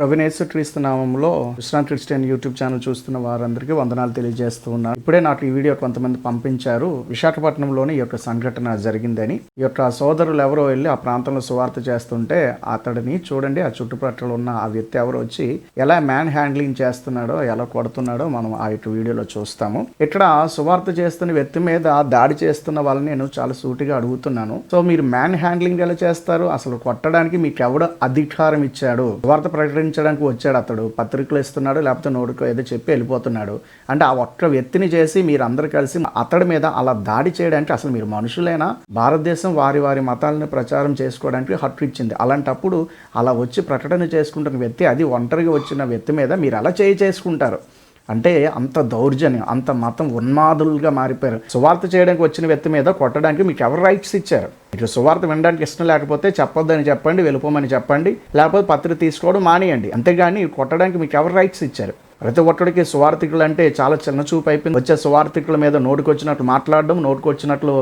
ప్రవీణేశ్వర క్రీస్తు నామంలో విశ్రాంతి క్రిస్టియన్ యూట్యూబ్ ఛానల్ చూస్తున్న వారందరికీ వందనాలు తెలియజేస్తూ ఉన్నారు ఇప్పుడే నాకు ఈ వీడియో కొంతమంది పంపించారు. విశాఖపట్నంలోని ఈ యొక్క సంఘటన జరిగిందని. ఈ యొక్క సోదరులు ఎవరో వెళ్ళి ఆ ప్రాంతంలో సువార్త చేస్తుంటే అతడిని చూడండి ఆ చుట్టుపక్కల ఉన్న ఆ వ్యక్తి ఎవరో వచ్చి ఎలా మ్యాన్ హ్యాండ్లింగ్ చేస్తున్నాడో ఎలా కొడుతున్నాడో మనం ఆ యొక్క వీడియోలో చూస్తాము. ఇక్కడ సువార్త చేస్తున్న వ్యక్తి మీద దాడి చేస్తున్న వాళ్ళని నేను చాలా సూటిగా అడుగుతున్నాను. సో మీరు మ్యాన్ హ్యాండ్లింగ్ ఎలా చేస్తారు? అసలు కొట్టడానికి మీకు ఎవడు అధికారం ఇచ్చాడు? సువార్త ప్రకటించడానికి వచ్చాడు అతడు. పత్రికలు ఇస్తున్నాడు లేకపోతే నోడుకో ఏదో చెప్పి వెళ్ళిపోతున్నాడు. అంటే ఆ ఒక్క వ్యక్తిని చేసి మీరు అందరు కలిసి అతడి మీద అలా దాడి చేయడానికి అసలు మీరు మనుషులేనా? భారతదేశం వారి వారి మతాలను ప్రచారం చేసుకోవడానికి హక్కు ఇచ్చింది. అలాంటప్పుడు అలా వచ్చి ప్రకటన చేసుకుంటున్న వ్యక్తి అది ఒంటరిగా వచ్చిన వ్యక్తి మీద మీరు అలా చేయి చేసుకుంటారు? అంటే అంత దౌర్జన్యం అంత మతం ఉన్మాదులుగా మారిపోయారు. సువార్త చేయడానికి వచ్చిన వ్యక్తి మీద కొట్టడానికి మీకు ఎవరు రైట్స్ ఇచ్చారు? ఇటు సువార్త వినడానికి ఇష్టం లేకపోతే చెప్పొద్దని చెప్పండి వెళ్ళిపోమని చెప్పండి లేకపోతే పత్రిక తీసుకోవడం మానేయండి. అంతేగాని కొట్టడానికి మీకు ఎవరు రైట్స్ ఇచ్చారు? ప్రతి ఒక్కడికి సువార్థికులు అంటే చాలా చిన్న చూపు అయిపోయింది. వచ్చే సువార్థికుల మీద నోటుకొచ్చినట్లు మాట్లాడడం నోటుకొచ్చినట్లు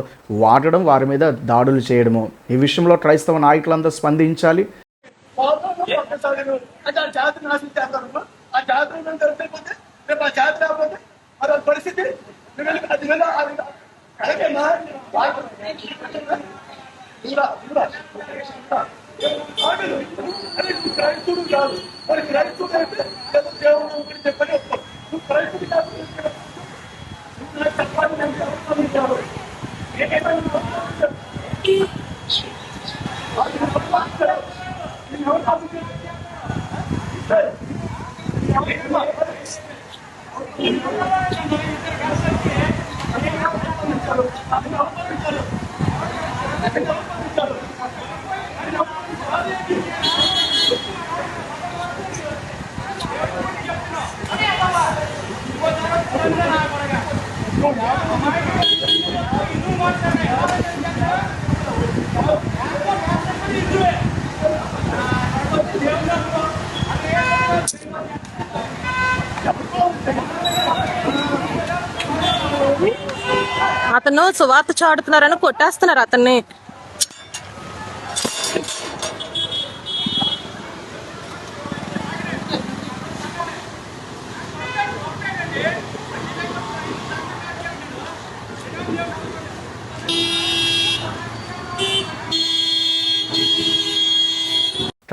వాడడం వారి మీద దాడులు చేయడము. ఈ విషయంలో క్రైస్తవ నాయకులందరూ స్పందించాలి. పరిస్థితి నువ్వు వెళ్ళి అది వెళ్ళి అది కరెక్టేనా? దూరా, దూరా. ఆగదు. అరే నువ్వు క్రైస్తవుడు కాదు మరి క్రైస్తవుడు అయితే ఏదో దేవుడు ఒకటి చెప్పని ఒప్పుకో. నువ్వు క్రైస్తవుడు కాదు నువ్వు నాకు చెప్పాలి నేను చెప్తాను కాదు ఏదైనా Thank you. అతను సువార్త చాడుతున్నారని కొట్టేస్తున్నారు అతన్ని.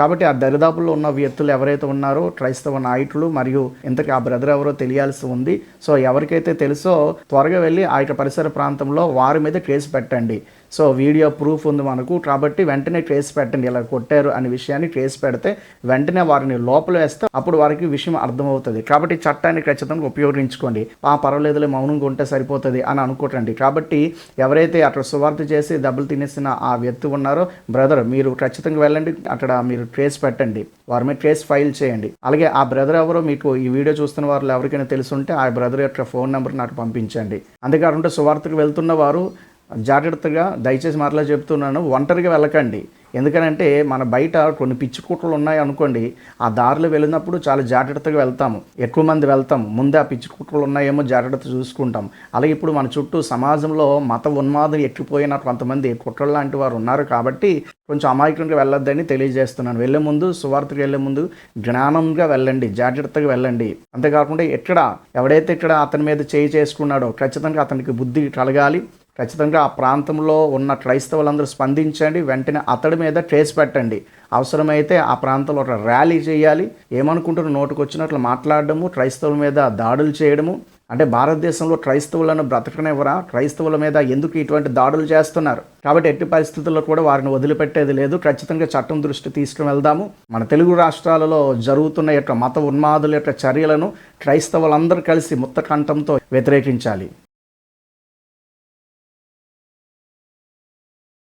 కాబట్టి ఆ దరిదాపుల్లో ఉన్న వ్యక్తులు ఎవరైతే ఉన్నారో క్రైస్తవ నాయకులు మరియు ఇంతకీ ఆ బ్రదర్ ఎవరో తెలియాల్సి ఉంది. సో ఎవరికైతే తెలుసో త్వరగా వెళ్ళి ఆ యొక్క పరిసర ప్రాంతంలో వారి మీద కేసు పెట్టండి. సో వీడియో ప్రూఫ్ ఉంది మనకు. కాబట్టి వెంటనే కేసు పెట్టండి. ఇలా కొట్టారు అనే విషయాన్ని కేసు పెడితే వెంటనే వారిని లోపల వేస్తే అప్పుడు వారికి విషయం అర్థమవుతుంది. కాబట్టి చట్టాన్ని ఖచ్చితంగా ఉపయోగించుకోండి. ఆ పర్వాలేదులే మౌనంగా ఉంటే సరిపోతుంది అని అనుకోకండి. కాబట్టి ఎవరైతే అక్కడ సువార్త చేసి దెబ్బలు తినేసిన ఆ వ్యక్తి ఉన్నారో బ్రదర్ మీరు ఖచ్చితంగా వెళ్ళండి. అక్కడ మీరు ట్రేస్ పెట్టండి వారి మీద ట్రేస్ ఫైల్ చేయండి. అలాగే ఆ బ్రదర్ ఎవరో మీకు ఈ వీడియో చూస్తున్న వారు ఎవరికైనా తెలుసుంటే ఆ బ్రదర్ యొక్క ఫోన్ నెంబర్ నాకు పంపించండి. అంతేకాకుండా సువార్తకు వెళ్తున్న వారు జాగ్రత్తగా దయచేసి మరలా చెప్తున్నాను ఒంటరిగా వెళ్ళకండి. ఎందుకనంటే మన బయట కొన్ని పిచ్చి కుట్రలు ఉన్నాయి అనుకోండి ఆ దారిలో వెళ్ళినప్పుడు చాలా జాగ్రత్తగా వెళ్తాము. ఎక్కువ మంది వెళ్తాము. ముందే ఆ పిచ్చి కుట్రలు ఉన్నాయేమో జాగ్రత్త చూసుకుంటాం. అలాగే ఇప్పుడు మన చుట్టూ సమాజంలో మత ఉన్మాదం ఎక్కిపోయిన కొంతమంది కుట్రలు లాంటి వారు ఉన్నారు కాబట్టి కొంచెం అమాయకంగా వెళ్ళొద్దని తెలియజేస్తున్నాను. వెళ్ళే ముందు సువార్తకు వెళ్ళే ముందు జ్ఞానంగా వెళ్ళండి జాగ్రత్తగా వెళ్ళండి. అంతేకాకుండా ఎక్కడ ఎవడైతే ఇక్కడ అతని మీద చేయి చేసుకున్నాడో ఖచ్చితంగా అతనికి బుద్ధి కలగాలి. ఖచ్చితంగా ఆ ప్రాంతంలో ఉన్న క్రైస్తవులందరూ స్పందించండి వెంటనే అతడి మీద ట్రేస్ పెట్టండి. అవసరమైతే ఆ ప్రాంతంలో ఒక ర్యాలీ చేయాలి. ఏమనుకుంటున్న నోటుకు వచ్చినట్లు మాట్లాడడము క్రైస్తవుల మీద దాడులు చేయడము. అంటే భారతదేశంలో క్రైస్తవులను బ్రతకనివ్వరా? క్రైస్తవుల మీద ఎందుకు ఇటువంటి దాడులు చేస్తున్నారు? కాబట్టి ఎట్టి పరిస్థితుల్లో కూడా వారిని వదిలిపెట్టేది లేదు. ఖచ్చితంగా చట్టం దృష్టి తీసుకుని వెళ్దాము మన తెలుగు రాష్ట్రాలలో జరుగుతున్న యొక్క మత ఉన్మాదుల యొక్క చర్యలను క్రైస్తవులందరూ కలిసి ముత్తకంఠంతో వ్యతిరేకించాలి.